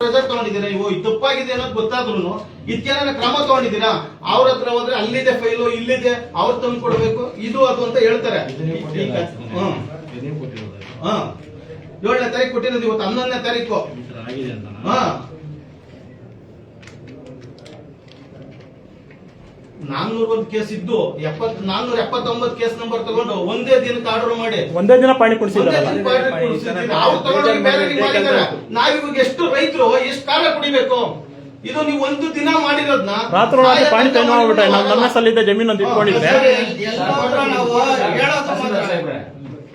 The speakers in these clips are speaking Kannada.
ಪ್ರೆಸರ್ ತಗೊಂಡಿದ್ದೀರಾ ನೀವು? ಇದು ತಪ್ಪಾಗಿದೆ ಅನ್ನೋದು ಗೊತ್ತಾದ್ರು ಇದಕ್ಕೇನ ಕ್ರಮ ತಗೊಂಡಿದ್ದೀರಾ? ಅವ್ರ ಹತ್ರ ಹೋದ್ರೆ ಅಲ್ಲಿದೆ ಫೈಲು ಇಲ್ಲಿದೆ ಅವ್ರ ತಂದು ಕೊಡ್ಬೇಕು. ಇದು ಅದು ಅಂತ ಹೇಳ್ತಾರೆ. ಏಳನೇ ತಾರೀಕು ಕೊಟ್ಟಿರೋದು ಇವತ್ತು ಹನ್ನೊಂದನೇ ತಾರೀಕು. ಹಾ. ನಾನ್ನೂರ ಒಂದು ಕೇಸ್ ಇದ್ದು ಎಪ್ಪತ್ ನಾನ್ನೂರ ಎಪ್ಪತ್ತೊಂಬತ್ತು ಕೇಸ್ ನಂಬರ್ ತಗೊಂಡು ಒಂದೇ ದಿನಕ್ಕೆ ಆರ್ಡರ್ ಮಾಡಿ. ಒಂದೇ ದಿನ ಪಾಣಿ ಮಾಡಿದ್ದಾರೆ. ನಾವಿವಾಗ ಎಷ್ಟು ರೈತರು ಎಷ್ಟು ಕಾಲ ಕುಡಿಬೇಕು? ಇದು ನೀವು ಒಂದು ದಿನ ಮಾಡಿರೋದ್ನ ರಾತ್ರಿ ರಾತ್ರಿ ಪಾಣಿ ಕೈ ಮಾಡ್ಬಿಟ್ಟೆ ನಮ್ಮ ನಮ್ಮ ಸಲ್ಲಿದ್ದ ಜಮೀನು ಅಂತ ಇಟ್ಕೊಂಡಿದ್ದೆ. ನಾವು ಹೇಳೋದು ಮಾತ್ರ.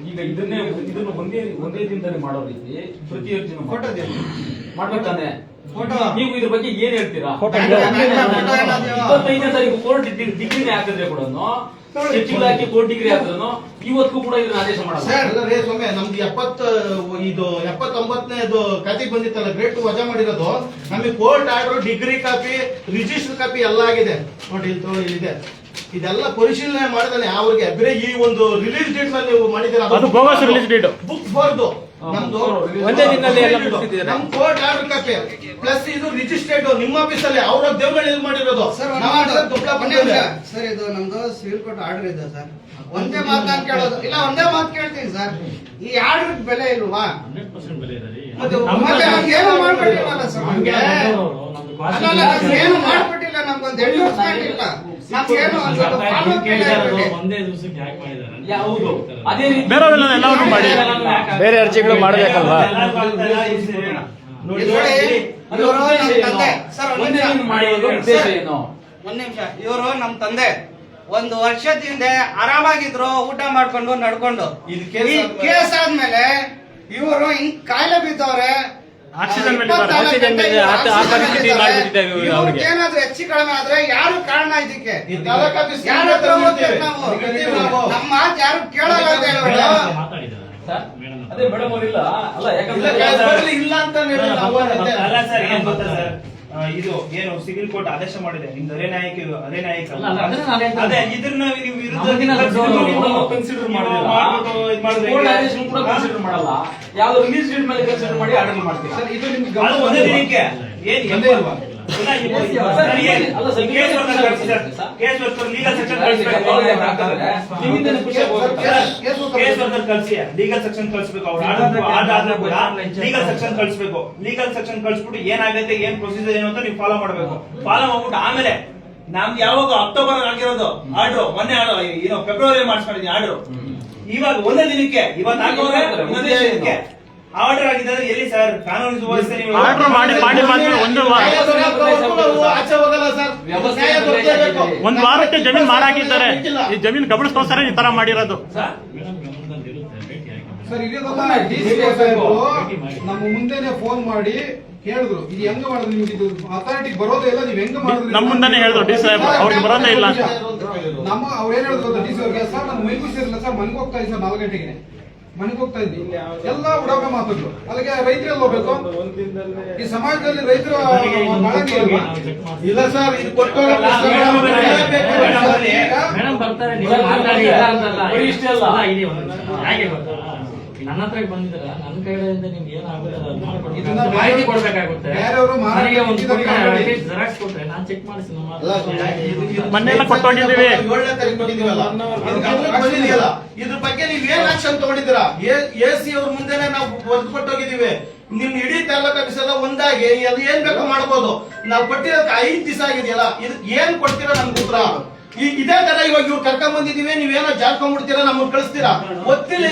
ಈಗ ಇದನ್ನೇ ಇದನ್ನು ಒಂದೇ ಒಂದೇ ದಿನದಲ್ಲಿ ಮಾಡೋ ರೀತಿ ಪ್ರತಿಯೊಂದು. ಮಾಡ್ಬೇಕಾನೆ ಫೋಟೋ. ನೀವು ಇದ್ರ ಬಗ್ಗೆ ಏನ್ ಹೇಳ್ತೀರಾ? ಇದೆ. ಇಪ್ಪತ್ತೈದನೇ ತಾರೀಕು ಕೋರ್ಟ್ ಡಿಗ್ರಿನೇ ಹಾಕಿದ್ರೆ ಕೂಡ ಹಾಕಿ ಕೋರ್ಟ್ ಡಿಗ್ರಿ ಹಾಕಿದ್ರು ಇವತ್ತು ಕೂಡ ಇದನ್ನ ಆದೇಶ ಮಾಡಲ್ಲ. ಸರ್ ನಮ್ಗೆ ಎಪ್ಪತ್ ಇದು ಎಪ್ಪತ್ತೊಂಬತ್ತನೇ ಎಪ್ಪತ್ತ ಇದು ಬಂದಿತ್ತಲ್ಲ ಗ್ರೇಟ್ ವಜಾ ಮಾಡಿರೋದು. ನಮಗೆ court order degree copy register copy ಎಲ್ಲ ಆಗಿದೆ. ನೋಡಿ ಇಲ್ಲಿ ಇಲ್ಲಿದೆ ಇದೆಲ್ಲ ಪರಿಶೀಲನೆ ಮಾಡಿದಾನೆ ಅವ್ರಿಗೆ ಬೇರೆ ಈ ಒಂದು ರಿಲೀಸ್ ಡೇಟ್ನಲ್ಲಿ ನೀವು date. ಬುಕ್ ಫಾರ್ದು ಹಾ, ನಮ್ದು ಒಂದೇ ದಿನದಲ್ಲಿ ಎಲ್ಲ ಮುಗ್ಸಿದ್ದೀರಾ? ನಮ್ ಕೋರ್ಟ್ ಆರ್ಡರ್ ಕಾಪಿ ಪ್ಲಸ್ ಇದು ರಿಜಿಸ್ಟ್ರೇಟ್ ನಿಮ್ಮ ಆಫೀಸಲ್ಲಿ ಅವ್ರ ಇದು ಮಾಡಿರೋದು. ಸರ್ ನಾವು ಇದು ನಮ್ದು ಸಿವಿಲ್ ಕೋರ್ಟ್ ಆರ್ಡರ್ ಇದೆ ಸರ್. ಒಂದೇ ಮಾತು ನಾನು ಕೇಳೋದು. ಇಲ್ಲ ಒಂದೇ ಮಾತು ಕೇಳ್ತೀನಿ ಸರ್. ಈ ಆರ್ಡರ್ ಬೆಲೆ ಇಲ್ವಾ? ಮತ್ತೆ ಮತ್ತೆ ನಮ್ಗೆ ಏನು ಮಾಡ್ಬಿಟ್ಟಿಲ್ಲ ಸರ್. ನಮ್ಗೆ ಅಲ್ಲ ಅಲ್ಲ, ನಮ್ಗೆ ಏನು ಮಾಡ್ಬಿಟ್ಟಿಲ್ಲ ಮಾಡ್ಕೊಟ್ಟಿಲ್ಲ ನಮ್ಗೊಂದು ಎಂಡೋರ್ಸ್ಮೆಂಟ್ ಇಲ್ಲ. ನಮ್ಗೇನು ಒಂದು ದಿವಸಕ್ಕೆ ಯಾಕೆ ಮಾಡಿದ್ದಾರೆ ಹೌದು ಅದೇ ರೀತಿ ಬೇರೆಯವ್ರೆಲ್ಲ ಎಲ್ಲವನ್ನು ಮಾಡಿ. ಬೇರೆ ಅರ್ಜಿಗಳು ಮಾಡಬೇಕಲ್ವಾ? ನೋಡಿ, ನೋಡಿ, ಇವರು ನಮ್ಮ ತಂದೆ. ಸರ್ ಒಂದ್ ನಿಮಿಷ. ಉದ್ದೇಶ ಏನು? ಒಂದ್ ಇವರು ನಮ್ ತಂದೆ. ಒಂದು ವರ್ಷದ ಹಿಂದೆ ಆರಾಮಾಗಿದ್ರು ಊಟ ಮಾಡ್ಕೊಂಡು ನಡ್ಕೊಂಡು. ಕೇಸ್ ಈ ಆದ್ಮೇಲೆ- ಕೇಸ್ ಆದ್ಮೇಲೆ ಇವರು ಹಿಂಗ್ ಕಾಯಿಲೆ ಬಿದ್ದವ್ರೆ. ಏನಾದ್ರೂ ಹೆಚ್ಚು ಕಡಿಮೆ ಆದ್ರೆ ಯಾರು ಕಾರಣ ಇದಕ್ಕೆ? ನಮ್ಮ ಮಾತು ಯಾರು ಕೇಳಲ್ಲ ಅದೇ ಮೇಡಮ್ ಅವರಿಲ್ಲ. ಅಲ್ಲ ಯಾಕಂದ್ರೆ ಇಲ್ಲ ಅಂತ ಅಲ್ಲ ಸರ್ ಏನ್ ಗೊತ್ತಾ ಸರ್? ಆ, ಇದು ಏನು ಸಿವಿಲ್ ಕೋರ್ಟ್ ಆದೇಶ ಮಾಡಿದೆ. ನಿಮ್ದು ಅರೆ ನಾಯಕ ಅರೆ ನಾಯಕ ಅಲ್ಲ, ಅಲ್ಲ, ಅದನ್ನ ನಾನು ಹೇಳ್ತಾ ಅದೇ ನೀವು ವಿರುದ್ಧ ನಮ್ಮದಿನ ನೀವು ನೀವು consider ಮಾಡಿಲ್ಲ. ಮಾಡ್ಬಿಟ್ಟು ಇದ್ ಮಾಡಿದ್ರೆ ಕೋರ್ಟ್ ಹೇಗೆ? ಆದೇಶ ಕೂಡ ಕನ್ಸಿಡರ್ ಮಾಡಲ್ಲ. ಯಾವ್ದು ರಿಲೀಸ್ ಡೇಟ್ ಮೇಲೆ ಕನ್ಸಿಡರ್ ಮಾಡಿ ಆರ್ಡರ್ ಮಾಡ್ತೀವಿ. ಸರ್, ಇದು ನಿಮ್ಗೆ ಅದು ಒಂದೇ ದಿನಕ್ಕೆ. ಏನ್ ಒಂದೇ ಇಲ್ವಾ? ಲೀಗಲ್ ಸೆಕ್ಷನ್ ಕಳಿಸ್ಬೇಕು ಲೀಗಲ್ ಸೆಕ್ಷನ್ ಕಳ್ಸ್ಬೇಕು ಲೀಗಲ್ ಸೆಕ್ಷನ್ ಕಳ್ಸ್ಬಿಟ್ಟು ಏನಾಗೈತೆ ಏನ್ ಪ್ರೊಸೀಜರ್ ಏನು ಅಂತ ನೀವು ಫಾಲೋ ಮಾಡ್ಬೇಕು ಫಾಲೋ ಮಾಡ್ಬಿಟ್ಟು ಆಮೇಲೆ ನಮ್ದು ಯಾವಾಗ ಅಕ್ಟೋಬರ್ ಆಗಿರೋದು ಆರ್ಡ್ರು ಮೊನ್ನೆ ಏನೋ ಫೆಬ್ರವರಿ ಮಾಡಿಸ್ಕೊಂಡಿದ್ದೀನಿ ಆರ್ಡ್ರು ಇವಾಗ ಒಂದೇ ದಿನಕ್ಕೆ ಇವತ್ತು ಹಾಕೋರೆ ಒಂದೇ ದಿನಕ್ಕೆ ಆರ್ಡರ್ ಆಗಿದ್ದಾರೆ ಎಲ್ಲಿ ಸರ್? ಕಾನೂನು ಸುವ್ಯವಸ್ಥೆ ನೀವು Order ಮಾಡಿ ಮಾಡಿ ಮಾಡಿ ಒಂದು ವಾರ. ನ್ಯಾಯ ದೊರಕುವವರೆಗೂ ನಾವು ಆಚೆ ಹೋಗಲ್ಲ ಸರ್. ವ್ಯವಸ್ಥೆ ನ್ಯಾಯ ದೊರಕಲೇಬೇಕು. ಒಂದ್ ವಾರಕ್ಕೆ ಜಮೀನ್ ಮಾರಾಕಿದ್ದಾರೆ. ಈ ಜಮೀನ್ ಕಬಳಿಸ್ಕೋಸ್ಕರ ಈ ತರ ಮಾಡಿರೋದು. ಸರ್, ಡಿ ಸಿ ನಮ್ಮ ಮುಂದೆನೆ ಫೋನ್ ಮಾಡಿ ಹೇಳಿದ್ರು ಇದು ಹೆಂಗ ಮಾಡಿದ್ರು ನಿಮ್ಗೆ? ಇದು ಅಥಾರಿಟಿ ಬರೋದೇ ಇಲ್ಲ ನೀವು ಹೆಂಗ ಮಾಡಿದ್ರಿ ನಮ್ಮ ಮುಂದೆನೆ ಹೇಳಿದ್ರು ಡಿ ಅವ್ರಿಗೆ ಬರೋದೇ ಇಲ್ಲ. ಅಂತ ನಮ್ಮ ಅವ್ರು ಏನ್ ಹೇಳಿದ್ರು ಡಿ ಸಿ ಅವ್ರಿಗೆ? ಸರ್ ನಾನು ಮೈಗೂಸಿರಲ್ಲ ಸರ್ ಮನೆಗೆ ಹೋಗ್ತಾ ಸರ್ ನಾಲ್ಕು ಗಂಟೆಗೆ. ಮನೆಗೆ ಹೋಗ್ತಾ ಇದ್ವಿ. ಎಲ್ಲ ಉಡಾಫೆ ಮಾತುಗಳು ಅಲ್ಲಿಗೆ ರೈತರೆಲ್ಲ ಹೋಗ್ಬೇಕು. ಈ ಸಮಾಜದಲ್ಲಿ ರೈತರು ಇಲ್ಲ ಸರ್ ಇದು ಕೊಟ್ಟು ನನ್ನ ಹತ್ರ ಬಂದಿದ್ರ ನನ್ನ ಕೈಯಿಂದ ನಿಮ್ಗೆ ಏನಾಗುತ್ತೆ ಮಾಹಿತಿ ಕೊಡ್ಬೇಕಾಗುತ್ತೆ. ನನಗೆ ಒಂದು ಕೊಟ್ರೆ ನಾನು ಚೆಕ್ ಮಾಡಿಸಿ ನಮ್ಮ ಹತ್ರ. ಮೊನ್ನೆ ಎಲ್ಲ ಕೊಟ್ಟೋಗಿದ್ದೀವಿ ಏಳನೇ ತಾರೀಕು ಕೊಟ್ಟಿದ್ದೀವಲ್ಲ? ಇದು ಗಮನಕ್ಕೆ ಬಂದಿದೆಯಲ್ಲ ಇದ್ರ ಬಗ್ಗೆ ನೀವ್ ಏನ್ ಆಕ್ಷನ್ ತಗೊಂಡಿದ್ದೀರಾ? ಎ ಸಿ ಅವ್ರ ಮುಂದೆನೆ ನಾವು ಕೊಟ್ಟೋಗಿದೀವಿ ನಿಮ್ ಇಡೀ ತಾಲೂಕು ಒಂದಾಗಿ ಅದು ಏನ್ ಬೇಕೋ ಮಾಡ್ಬೋದು. ನಾವು ಕೊಟ್ಟಿರೋದಕ್ಕೆ ಐದ್ ದಿವಸ ಆಗಿದೆಯಲ್ಲ ಇದಕ್ಕೆ ಏನ್ ಕೊಡ್ತೀರಾ ನಮ್ಗೆ ಉತ್ತರ? ಈ ಇದೇ ತರ ಇವಾಗ ಇವ್ರು ಕರ್ಕೊಂಡ್ ಬಂದಿದೀವಿ ನೀವೇನೋ ಜಾರ್ಕೊಂಡ್ಬಿಡ್ತೀರಾ ನಮ್ಮನ್ನ ಕಳಿಸ್ತೀರಾ? ಗೊತ್ತಿಲ್ಲ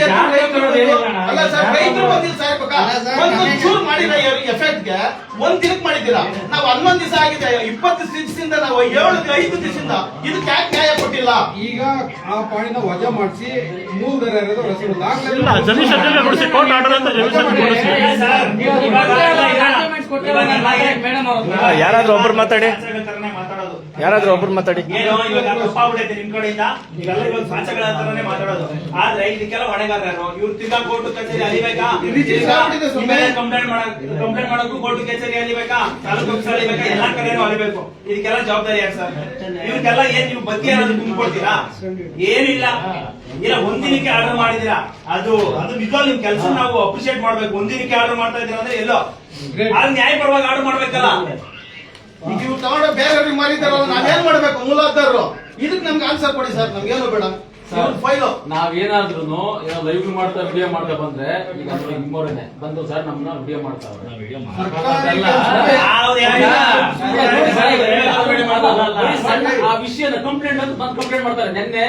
ಅಲ್ಲ ಸರ್ ರೈತರು ಬಂದಿಲ್ಲ ಸಾಹೇಬ್ ಒಂದು ಸರ್, ಒಂದ್ ನನಗೆ- ಚೂರು ಮಾಡಿಲ್ಲ ಎಫೆಕ್ಟ್ಗೆ ಒಂದ್ ದಿನಕ್ಕೆ ಮಾಡಿದ್ದೀರಾ? ನಾವು ಹನ್ನೊಂದ್ ದಿವಸ ಆಗಿದೆ ಇಪ್ಪತ್ತು ದಿವಸದಿಂದ ನಾವು ಏಳು ಐದು ದಿವಸದಿಂದ ಇದಕ್ಕೆ ಯಾಕೆ ನ್ಯಾಯ ಕೊಟ್ಟಿಲ್ಲ? ಈಗ ಆ ಪಾಣಿನ ವಜಾ ಮಾಡಿಸಿ ಮೂಲ ಇರೋದು ಹತ್ರ. ಯಾರಾದ್ರೂ ಒಬ್ರು ಮಾತಾಡಿ. ಯಾರಾದ್ರೂ ಒಬ್ರು ಮಾತಾಡಿ. ಏನೋ ಇವಾಗ ತಪ್ಪಾಗ್ಬಿಟ್ಟೈತೆ ನಿಮ್ ಕಡೆಯಿಂದ. ಇವೆಲ್ಲ ಇವಾಗ ಸಾಚಗಳ ಹತ್ರನೇ ಮಾತಾಡೋದು. ಆದ್ರೆ ಇದಕ್ಕೆಲ್ಲ ಹೊಣೆಗಾರರು. ಇವ್ರು ತಿರ್ಗಾ ಕೋರ್ಟ್ ಕಚೇರಿ ಅಲಿಬೇಕಾ. ಕಂಪ್ಲೇಂಟ್ ಮಾಡಕ್ ಕಂಪ್ಲೇಂಟ್ ಮಾಡಕ್ಕೂ ಕೋರ್ಟ್ ಕಚೇರಿ ಅಲಿಬೇಕಾ ತಾಲೂಕು ಆಫೀಸ್ ಅಲಿಬೇಕಾ ಎಲ್ಲಾ ಕಡೆನೂ ಅಲಿಬೇಕು ಇದಕ್ಕೆಲ್ಲ ಜವಾಬ್ದಾರಿ ಯಾರು ಸರ್? ಇವ್ರಿಗೆಲ್ಲ ಏನ್ ನೀವು ಬತ್ತಿ ಏನಾದ್ರು ತುಂಬಿಕೊಡ್ತೀರಾ ಏನಿಲ್ಲ. ಇಲ್ಲ ಒಂದಿನಕ್ಕೆ ಆರ್ಡರ್ ಮಾಡಿದೀರಾ ಅದು ಅದು ನಿಜವಾಗ್ಲೂ ನಿಮ್ ಕೆಲಸ ನಾವು ಅಪ್ರಿಶಿಯೇಟ್ ಮಾಡ್ಬೇಕು. ಒಂದಿನಕ್ಕೆ ಆರ್ಡರ್ ಮಾಡ್ತಾ ಇದೀರಾ ಅಂದ್ರೆ ಎಲ್ಲೋ? Great. ನ್ಯಾಯ ಪರವಾಗಿ ಆರ್ಡರ್ ಮಾಡ್ಬೇಕಲ್ಲ. ಮಾರಿದಾರಲ್ಲ ನಾವೇನ್ ಮಾಡ್ಬೇಕು? ಮೂಲಾಧಾರರು ಇದಕ್ಕೆ ನಮ್ಗೆ ಆನ್ಸರ್ ಕೊಡಿ ಸರ್ ನಮ್ಗೇನು ಬೇಡ. ಫೈಲು ನಾವೇನಾದ್ರೂ ಏನೋ ಲೈವ್ ಮಾಡ್ತಾ ವಿಡಿಯೋ ಮಾಡ್ತಾ ಬಂದ್ರೆ ಈಗ ನಿಮ್ಮವರೇನೆ. ಬಂದು ಸರ್ ನಮ್ಮನ್ನ ವಿಡಿಯೋ ಮಾಡ್ತಾವ್ರೆ ಆ ವಿಷಯದ ಕಂಪ್ಲೇಂಟ್ ಅಂತ ಬಂದು ಕಂಪ್ಲೇಂಟ್ ಮಾಡ್ತಾರೆ. ನಿನ್ನೆ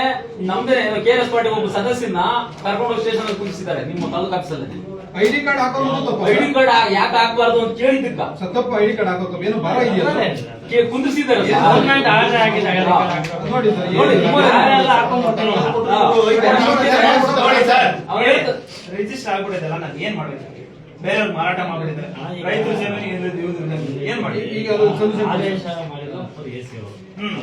ನಮ್ದೇ ಕೆ ಎಸ್ ಪಾರ್ಟಿ ಒಬ್ಬ ಸದಸ್ಯನ ಕರ್ಕೊಂಡು ಸ್ಟೇಷನ್ ಕುಳಿಸಿದ್ದಾರೆ ನಿಮ್ಮ ತಾಲೂಕು ಆಫೀಸಲ್ಲಿ ಐಡಿ ಕಾರ್ಡ್ ಹಾಕೋದು ತಪ್ಪ? ಐಡಿ ಕಾರ್ಡ್ ಯಾಕೆ ಹಾಕ್ಬಾರ್ದು ಅಂತ ಕೇಳಿದ್ದಕ್ಕ ಸರ್, ತಪ್ಪು ಐಡಿ ಕಾರ್ಡ್ ಹಾಕೋದು ಏನು ಬರ ಇದೆಯಲ್ಲ? ಕುಂದಿಸಿದ್ದಾರೆ ಸರ್. ಗೌರ್ಮೆಂಟ್ ಆರ್ಡರ್ ಆಗಿದೆ. ನೋಡಿ ಸರ್ ನೋಡಿ. ಯಾರೆಲ್ಲ ಹಾಕೊಂಡ್ ಬರ್ತಾರೋ. ರಿಜಿಸ್ಟರ್ ಆಗ್ಬಿಟ್ಟಿದೆಲ್ಲ ನಾನು ಏನ್ ಮಾಡ್ಬೇಕು? ಬೇರೆಯವ್ರು ಮಾರಾಟ ಮಾಡ್ಬಿಟ್ಟಿದ್ದಾರೆ ರೈತರು ಸೇವೆ ಏನ್ ಮಾಡಿ ಈಗ. ಆದೇಶ ಹ್ಮ್.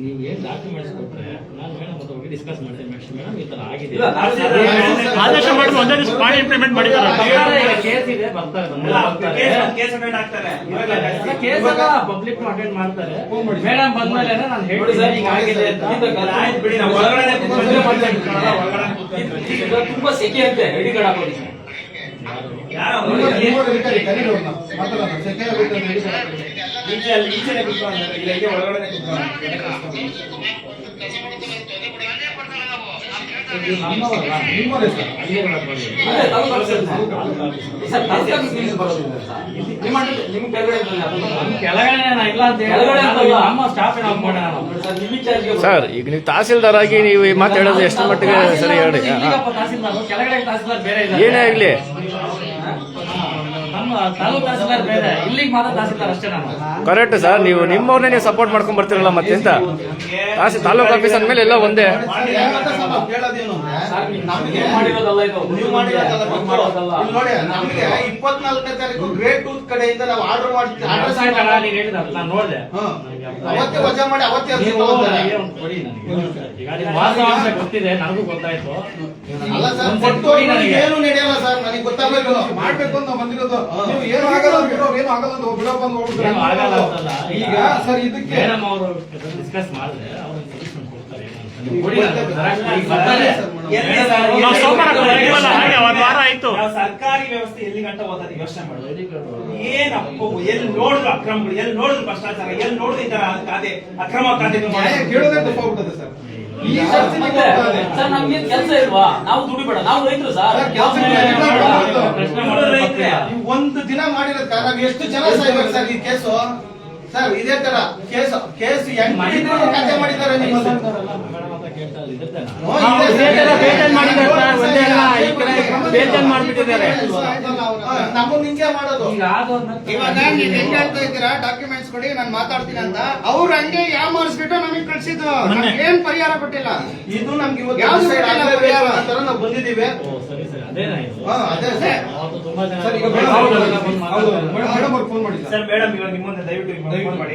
ನೀವು ಏನ್ ಡಾಕ್ಯುಮೆಂಟ್ಸ್ ಕೊಟ್ರೆ ನಾನು ಮೇಡಮ್ ಅದ್ರ ಬಗ್ಗೆ ಡಿಸ್ಕಸ್ ಮಾಡ್ತೀನಿ ಮೇಡಮ್ ಮೇಡಮ್ ಈ ತರ ಆಗಿದೆ. ಆದೇಶ ಮಾಡಿದ್ರು ಒಂದೇ ದಿವಸ ಮಾಡಿ ಇಂಪ್ಲಿಮೆಂಟ್ ಮಾಡಿದ್ದಾರೆ. ಕೇಸ್ ಇದೆ ಬರ್ತಾರೆ ಕೇಸ್ ಪಬ್ಲಿಕ್ ಅಟೆಂಡ್ ಮಾಡ್ತಾರೆ. ಮಾಡಿ. ಮೇಡಮ್ ಬಂದ್ಮೇಲೆ ನಾನು ಹೇಳಿ ಹೇಳ್ತೀನಿ ಸರ್, ಈಗ ಆಗಿದೆ ಅಂತ. ತುಂಬಾ ಸೆಕೆ ಅಂತೆ ಐಡಿ ಕಾರ್ಡ್ ಹಾಕೋದಿಕ್ಕೆ ಸರ್. ಈಗ ನೀವು ತಹಸೀಲ್ದಾರ್ ಆಗಿ ನೀವು ಈ ಮಾತು ಹೇಳೋದು ಎಷ್ಟು ಮಟ್ಟಿಗೆ ಸರಿ ಹೇಳಿ. ಏನೇ ಆಗ್ಲಿ. ಕರೆಕ್ಟ್ ಸರ್ ನೀವು. ನಿಮ್ಮವ್ರನ್ನೇ ನೀವು ಸಪೋರ್ಟ್ ಮಾಡ್ಕೊಂಡ್ ಬರ್ತಿರಲ್ಲ ಮತ್ತೆಂತ ತಹಸೀಲ್ ತಾಲೂಕು ಆಫೀಸ್ ಅಂದ್ಮೇಲೆ ಎಲ್ಲ ಒಂದೇ. ನೋಡಿ ನಮ್ಗೆ ಇಪ್ಪತ್ನಾಲ್ಕನೇ ತಾರೀಕು ಗ್ರೇಟ್ ಟೂತ್ ಕಡೆಯಿಂದ ನಾವು ಆರ್ಡರ್ ಮಾಡಿ ನೋಡ್ದೆ. ಅವತ್ತೇ. ವಜಾ ಮಾಡಿ ಅವತ್ತೇ ಗೊತ್ತಿದೆ ನನಗೂ ಗೊತ್ತಾಯ್ತು. ಅಲ್ಲ ಸರ್ ಏನು ನಡೆಯಲ್ಲ ಸರ್ ನನಗೆ ಗೊತ್ತಾಗಬೇಕು. ಮಾಡ್ಬೇಕು ಅಂತ ಬಂದಿರೋದು. ನೀವು ಏನು ಆಗಲ್ಲ ಬಿಡೋ ಏನು ಆಗಲ್ಲ ಅಂತ ಬಿಡೋ ಬಂದು ಹೋಗ್ಬಿಟ್ರೆ ಏನು ಆಗಲ್ಲ ಅಂತಲ್ಲ. ಈಗ ಸರ್ ಇದಕ್ಕೆ ಮೇಡಮ್ ಅವರು ಡಿಸ್ಕಸ್ ಮಾಡಿದ್ರೆ ಅವರು ಸೊಲ್ಯೂಷನ್ ಕೊಡ್ತಾರೆ. ಸರ್ಕಾರಿ ವ್ಯವಸ್ಥೆ ಎಲ್ಲಿ ಗಂಟ ಓದೋದು ಯೋಚನೆ ಮಾಡೋದು. ಏನಪ್ಪ ಎಲ್ಲಿ ನೋಡಿದ್ರು ಅಕ್ರಮಗಳು? ಎಲ್ಲಿ ನೋಡಿದ್ರು ಭ್ರಷ್ಟಾಚಾರ? ಎಲ್ಲಿ ನೋಡಿದ್ರು ಈ ತರ ಅಕ್ರಮ ಖಾತೆ ನ್ಯಾಯ ಕೇಳೋದೇ ತಪ್ಪಾಗ್ಬಿಟ್ಟದೆ ಸರ್. ಸರ್ ನಮ್ಗೆ ಕೆಲಸ ಇಲ್ವಾ? ನಾವು ದುಡಿಬೇಡ. ನಾವು ರೈತರು ಸರ್. ಒಂದು ದಿನ ಮಾಡಿರೋದ್ ಕಾರಣ ಎಷ್ಟು ಜನ ಸಾಯ್ಬೇಕು ಸರ್ ಈ ಕೇಸು? ಸರ್ ಇದೇ ತರ ಕೇಸು ಕೇಸು ಹೆಂಗ್ ಕಥೆ ಮಾಡಿದ್ದಾರೆ ನಿಮ್ಮದು ಮಾಡಿದ್ದಾರೆ ಸರ್, ಒಂದೇ ಅಲ್ಲ, ಈ ಕಡೆ ಬೇಜಾನ್ ಮಾಡ್ಬಿಟ್ಟಿದ್ದಾರೆ. ನಮ್ಮನ್ನ ಹಿಂಗೆ ಮಾಡೋದು ಇವಾಗ ನೀವ್ ಹೆಂಗ್ ಹೇಳ್ತಾ ಇದ್ದೀರಾ? ಡಾಕ್ಯುಮೆಂಟ್ಸ್ ಕೊಡಿ ನಾನು ಮಾತಾಡ್ತೀನಿ ಅಂತ. ಅವ್ರ ಹಂಗೆ ಯಾಮಾರಿಸ್ಬಿಟ್ಟು ನಮಗೆ ಕಳ್ಸಿದ್ದು? ಕಳ್ಸಿದ್ರು ಏನ್ ಪರಿಹಾರ ಕೊಟ್ಟಿಲ್ಲ? ಇದು ನಮ್ಗೆ ಇವತ್ತು ಯಾವ್ದು ಪರಿಹಾರ. ತರ ನಾವು ಬಂದಿದ್ದೀವಿ. ಓ, ಸರಿ ಸರಿ. ಅದೇನಾ ಹಾ, ಅದೇ ಸರ್. ಅವತ್ತು ತುಂಬಾ ಜನ ಸರ್ ಈಗ ಮೇಡಮ್ ಹೌದು, ಹೌದು, ಬಂದು ಹೌದು ಮಾತಾಡ್ತಾರೆ. ಮೇಡಮ್ ಅವ್ರಿಗೆ ಫೋನ್ ಮಾಡಿ ಸರ್ ಸರ್ ಇವಾಗ ನಿಮ್ಮೊಂದು ದಯವಿಟ್ಟು ಫೋನ್ ಮಾಡಿ.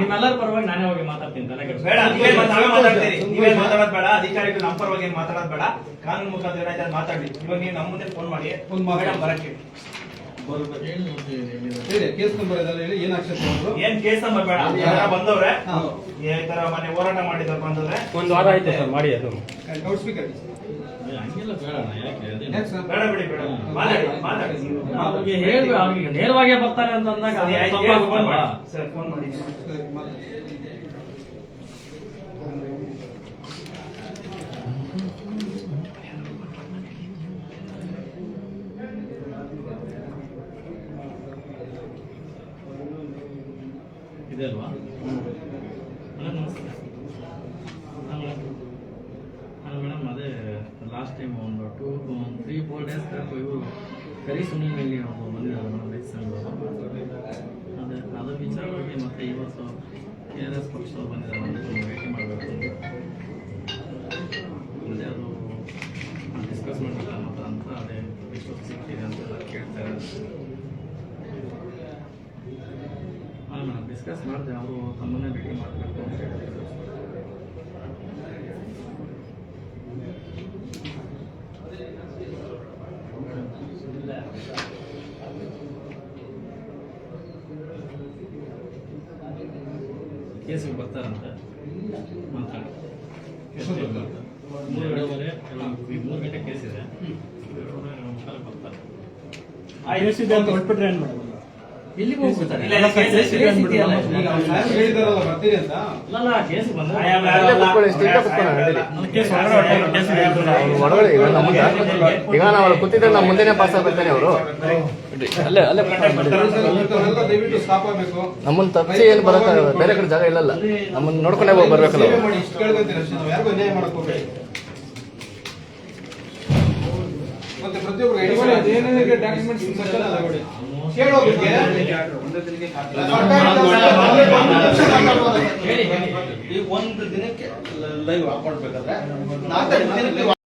ನಿಮ್ಮೆಲ್ಲರ ಪರವಾಗಿ ನಾನೇ ಹೋಗಿ ಮಾತಾಡ್ತೀನಿ. ಬೇಡ ನೀವೇ ಮಾತಾಡ್ತೀರಿ. ನೀವೇ ಮಾತಾಡೋದ್ ಬೇಡ. ಅಧಿಕಾರಿಗಳು ನಮ್ಮ ಪರವಾಗಿ ಏನ್ ಮಾತಾಡೋದ್ ಬೇಡ. ಕಾನೂನು ಮುಖಾಂತರ ಏನಾಯ್ತು ಮಾತಾಡಿ. ಇವಾಗ ನೀವು ನಮ್ಮ ಮುಂದೆ ಫೋನ್ ಮಾಡಿ. ಫೋನ್. ಮೇಡಮ್ ಬರಕ್ಕೆ ಹೇಳಿ. ಕೇಸ್ ನಂಬರ್ ಇದೆಲ್ಲ ಹೇಳಿ ಏನ್ ಆಕ್ಷನ್ ತಗೊಂಡ್ರು ಏನ್ ಕೇಸ್ ನಂಬರ್ ಬೇಡ. ಯಾರ ಬಂದವ್ರೆ. ಹಾ. ಈ ತರ ಮನೆ ಹೋರಾಟ ಮಾಡಿದವ್ರು ಬಂದವ್ರೆ. ಒಂದು ವಾರ ಆಯ್ತು ಸರ್ ಮಾಡಿ ಅದು. ಲೌಡ್ ಸ್ಪೀಕರ್ ಏ, ಹಂಗೆಲ್ಲ ಬೇಡ ಯಾಕೆ? ಅದೇನು? ಸರ್ ಬೇಡ ಬಿಡಿ ಬೇಡ. ಮಾತಾಡಿ ಮಾತಾಡಿ. ನೀವು. ಅವ್ರಿಗೆ ಹೇಳ್ಬೇಕು, ನೇರವಾಗಿ ಬರ್ತಾರೆ ಅಂತ ಅಂದಾಗ ಫೋನ್? ಮಾಡಿ ಸರ್ ಫೋನ್ ಮಾಡಿ ಸರಿ, ಮಾತಾಡಿ. ಇದೆ ಅಲ್ವಾ? ಮೇಡಮ್ ನಮಸ್ತೆ. ಹಾಂ ಮೇಡಮ್, ಅದೇ ಲಾಸ್ಟ್ ಟೈಮ್ ಒಂದು two three four days back ಇವರು ಕರಿ ಸುನಿ ಮೇಲೆ ಅವರು ಬಂದಿದ್ದಾರೆ ಮೇಡಮ್, ರೈತ ಸಂಘದವರು ಅದೇ, ಅದರ ವಿಚಾರವಾಗಿ ಮತ್ತೆ ಇವತ್ತು ಕೆ ಆರ್ ಎಸ್ ಪಕ್ಷದವ್ರು ಬಂದಿದ್ದಾರೆ ಒಂದು ಭೇಟಿ ಮಾಡಬೇಕು ಅದೇ ಅದು ಡಿಸ್ಕಸ್ ಮಾಡಿಲ್ಲ ಮತ್ತು ಅಂತ ಅದೇ ಎಷ್ಟು ಸಿಗ್ತಿದೆ ಅಂತೆಲ್ಲ ಕೇಳ್ತಾರೆ ಮೇಡಮ್ ಡಿಸ್ಕಸ್ ಮಾಡಿದೆ ಅವರು ತಮ್ಮನ್ನೇ ಭೇಟಿ ಮಾಡಬೇಕು ಅಂತ ಹೇಳಿದ್ರು. ಕೇಸಿಗೆ ಬರ್ತಾರಂತೆ? ಮಾತಾಡಿ. ಮೂರು ಗಂಟೆ ಮೂರು ಗಂಟೆ ಕೇಸ್ ಇದೆ ಬರ್ತಾರೆ ಎಲ್ಲಿಗೆ ಹೋಗ್ಬಿಡ್ತಾರೆ ಇಲ್ಲ, ಇಲ್ಲ, ಕೇಸ್ ಇದೆ, ಕೇಸ್ ಇದೆಯಲ್ಲ. ಈಗ ಅವ್ರು ಸಾಹೇಬ್ರು ಹೇಳಿದಾರಲ್ಲ ಬರ್ತೀರಿ ಅಂತ ಅಲ್ಲಲ್ಲ ಕೇಸ್ ಬಂದ್ರೆ ಈಗ ನಮ್ಮ ಮುಂದೆ ನಾವು ಅಲ್ಲಿ ಕೂತಿದ್ರೆ ನಮ್ಮ ಮುಂದೆನೆ ಪಾಸ್ ಆಗ್ಬೇಕಾನೆ ಅವರು? ಅಲ್ಲೇ ನಮ್ಮನ್ನ ತಪ್ಪಿಸಿ ಏನು ಬರೋಕ್ಕಾಗಲ್ಲ ಬೇರೆ ಕಡೆ ಜಾಗ ಇಲ್ಲಲ್ಲ. ನಮ್ಮನ್ನ ನೋಡ್ಕೊಂಡೆ ಹೋಗಿ ಬರ್ಬೇಕಲ್ಲ ನಾವು ಮತ್ತೆ ಪ್ರತಿಯೊಬ್ಬರು ಡಾಕ್ಯುಮೆಂಟ್ಸ್ ಕೇಳೋದಕ್ಕೆ? ಒಂದು ದಿನಕ್ಕೆ ಲೈವ್ ಹಾಕೊಳ್ಬೇಕಾದ್ರೆ ನಾಲ್ಕೈದು ದಿನಕ್ಕೆ